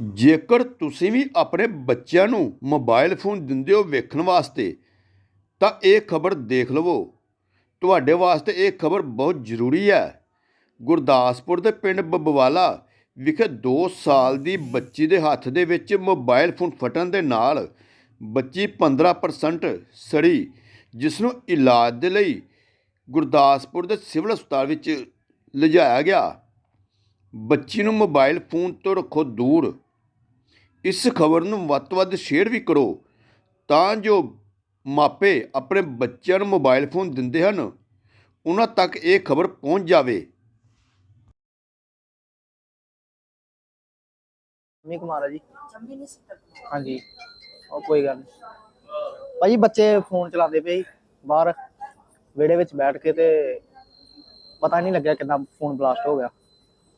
ਜੇਕਰ ਤੁਸੀਂ ਵੀ ਆਪਣੇ ਬੱਚਿਆਂ ਨੂੰ ਮੋਬਾਈਲ ਫੋਨ ਦਿੰਦੇ ਹੋ ਵੇਖਣ ਵਾਸਤੇ, ਤਾਂ ਇਹ ਖਬਰ ਦੇਖ ਲਵੋ। ਤੁਹਾਡੇ ਵਾਸਤੇ ਇਹ ਖਬਰ ਬਹੁਤ ਜ਼ਰੂਰੀ ਹੈ। ਗੁਰਦਾਸਪੁਰ ਦੇ ਪਿੰਡ ਬੱਬਵਾਲਾ ਵਿਖੇ 2 ਸਾਲ ਦੀ ਬੱਚੀ ਦੇ ਹੱਥ ਦੇ ਵਿੱਚ ਮੋਬਾਈਲ ਫੋਨ ਫਟਣ ਦੇ ਨਾਲ ਬੱਚੀ 15% ਸੜੀ ਜਿਸ ਨੂੰ ਇਲਾਜ ਦੇ ਲਈ ਗੁਰਦਾਸਪੁਰ ਦੇ ਸਿਵਲ ਹਸਪਤਾਲ ਵਿੱਚ ਲਿਜਾਇਆ ਗਿਆ। ਬੱਚੀ ਨੂੰ ਮੋਬਾਈਲ ਫੋਨ ਤੋਂ ਰੱਖੋ ਦੂਰ। ਇਸ ਖਬਰ ਨੂੰ ਵੱਧ ਤੋਂ ਵੱਧ ਸ਼ੇਅਰ ਵੀ ਕਰੋ ਤਾਂ ਜੋ ਮਾਪੇ ਆਪਣੇ ਬੱਚਿਆਂ ਨੂੰ ਮੋਬਾਈਲ ਫੋਨ ਦਿੰਦੇ ਹਨ ਉਹਨਾਂ ਤੱਕ ਇਹ ਖਬਰ ਪਹੁੰਚ ਜਾਵੇ। ਮੀ ਕੁਮਾਰ ਜੀ। ਹਾਂਜੀ। ਉਹ ਕੋਈ ਗੱਲ ਨਹੀਂ। ਭਾਜੀ ਬੱਚੇ ਫੋਨ ਚਲਾਉਂਦੇ ਪਏ ਸੀ ਬਾਹਰ ਵਿਹੜੇ ਵਿੱਚ ਬੈਠ ਕੇ ਤੇ ਪਤਾ ਨਹੀਂ ਲੱਗਿਆ ਕਿਦਾਂ ਫੋਨ ਬਲਾਸਟ ਹੋ ਗਿਆ।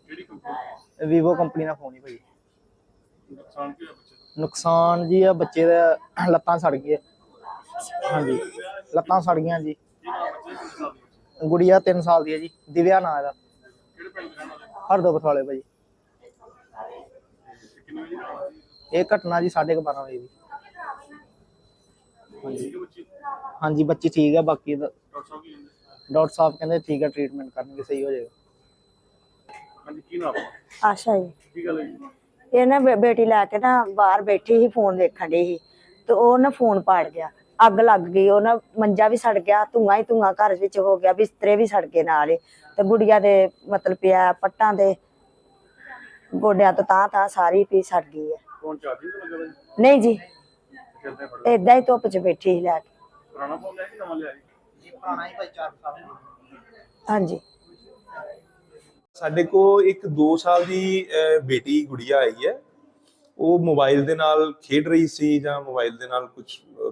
ਕਿਹੜੀ ਕੰਪਨੀ ਵੀਵੋ ਕੰਪਨੀ ਦਾ ਫੋਨ ਹੀ ਭਾਜੀ। ਨੁਕਸਾਨ ਕੀ ਹੋਇਆ ਬੱਚੇ ਦਾ? ਨੁਕਸਾਨ ਜੀ ਆ ਬੱਚੇ ਦਾ ਲੱਤਾਂ ਸੜ ਗਈਆਂ। ਹਾਂਜੀ ਲੱਤਾਂ ਸੜ ਗਈਆਂ ਜੀ। ਕੀ ਨਾਮ ਬੱਚੇ ਕਿੰਨੇ ਸਾਲ ਦੀ ਬੱਚੇ ਗੁੜੀਆ 3 ਸਾਲ ਦੀ ਹੈ ਜੀ ਦਿਵਿਆ ਨਾਂ ਇਹਦਾ। ਕਿਹੜੇ ਪਿੰਡ ਦੇ ਰਹਿਣ ਵਾਲੇ? ਹਰਦੋ ਬਥਾਲੇ ਭਾਜੀ। ਤੇ ਕਿੰਨੇ ਵਜੇ? ਇਹ ਘਟਨਾ ਜੀ 12:30 ਵਜੇ ਦੀ। ਠੀਕ ਹੈ ਬੱਚੀ? ਹਾਂਜੀ ਬੱਚੀ ਠੀਕ ਹੈ ਬਾਕੀ ਦਾ- ਡਾਕਟਰ ਸਾਹਿਬ ਕੀ ਕਹਿੰਦੇ? ਡਾਕਟਰ ਸਾਹਿਬ ਕਹਿੰਦੇ ਠੀਕ ਹੈ ਟ੍ਰੀਟਮੈਂਟ ਕਰਨਗੇ ਸਹੀ ਹੋ ਜਾਏਗਾ। ਹਾਂਜੀ ਕੀ ਨਾਮ ਆਪਣਾ? ਆਸ਼ਾ ਜੀ। ਕੀ ਗੱਲ ਹੈ ਜੀ? ਇਹ ਨਾ ਬੇ- ਬੇਟੀ ਲੈ ਕੇ ਨਾ ਬਾਹਰ ਬੈਠੀ ਸੀ ਫੋਨ ਵੇਖਣ ਡਈ ਸੀ ਤੇ ਉਹ ਨਾ ਫੋਨ ਪਾੜ ਗਿਆ। ਅੱਗ ਲੱਗ ਗਈ ਉਹ ਨਾ ਮੰਜਾ ਵੀ ਸੜ ਗਿਆ ਧੂੰਆਂ ਹੀ ਧੂੰਆਂ ਘਰ ਵਿੱਚ ਹੋ ਗਿਆ ਬਿਸਤਰੇ ਵੀ ਸੜ ਗਏ ਨਾਲ ਹੀ। ਤੇ ਗੁੜੀਆ ਦੇ ਮਤਲਬ ਪਿਆ ਪੱਟਾਂ ਦੇ ਗੋਡਿਆਂ ਤੋਂ ਤਾਂ ਤਾਂ ਸਾਰੀ ਪੀ ਸੜ ਗਈ ਹੈ ਫੋਨ ਚਾਰਜਿੰਗ ਤੇ ਲੱਗਾ ਹੋਇਆ ਜੀ? ਨਹੀਂ ਜੀ। ਫੜ ਏਦਾਂ ਹੀ ਧੁੱਪ 'ਚ ਬੈਠੀ ਸੀ ਲੈ ਕੇ। ਪੁਰਾਣਾ ਫੋਨ ਲਿਆ ਕਿ ਨਵਾਂ ਲਿਆ ਜੀ ਜੀ ਪੁਰਾਣਾ ਹੀ ਭਾਈ 4 ਸਾਲ ਹਾਂਜੀ। ਸਾਡੇ ਕੋ ਇੱਕ 2 ਸਾਲ ਦੀ ਬੇਟੀ, ਗੁੜੀਆ ਆਈ ਹੈ। ਉਹ ਮੋਬਾਈਲ ਦੇ ਨਾਲ ਖੇਡ ਰਹੀ ਸੀ ਜਾਂ ਮੋਬਾਈਲ ਦੇ ਨਾਲ ਕੁਝ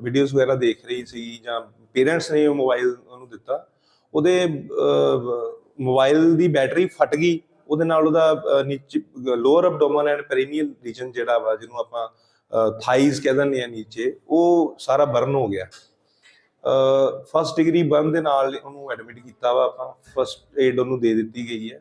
ਵੀਡੀਓਜ਼ ਵਗੈਰਾ ਦੇਖ ਰਹੀ ਸੀ ਜਾਂ ਪੇਰੈਂਟਸ ਨੇ ਉਹ ਮੋਬਾਈਲ ਉਹਨੂੰ ਦਿੱਤਾ। ਉਹਦੇ ਮੋਬਾਈਲ ਦੀ ਬੈਟਰੀ ਫਟ ਗਈ। ਉਹਦੇ ਨਾਲ ਉਹਦਾ ਨੀਚੇ lower abdomen and perineal region ਜਿਹੜਾ ਵਾ, ਜਿਹਨੂੰ ਆਪਾਂ ਥਾਈਜ਼ ਕਹਿ ਦਿੰਦੇ ਆ ਨੀਚੇ, ਉਹ ਸਾਰਾ ਬਰਨ ਹੋ ਗਿਆ। ਫਸਟ ਡਿਗਰੀ ਬਰਨ ਦੇ ਨਾਲ ਉਹਨੂੰ ਐਡਮਿਟ ਕੀਤਾ ਵਾ ਆਪਾਂ। ਫਸਟ ਏਡ ਉਹਨੂੰ ਦੇ ਦਿੱਤੀ ਗਈ ਹੈ।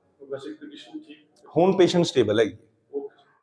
ਵੈਸੇ ਕੰਡੀਸ਼ਨ ਠੀਕ ਹੁਣ ਪੇਸ਼ੈਂਟ ਸਟੇਬਲ ਹੈਗੀ।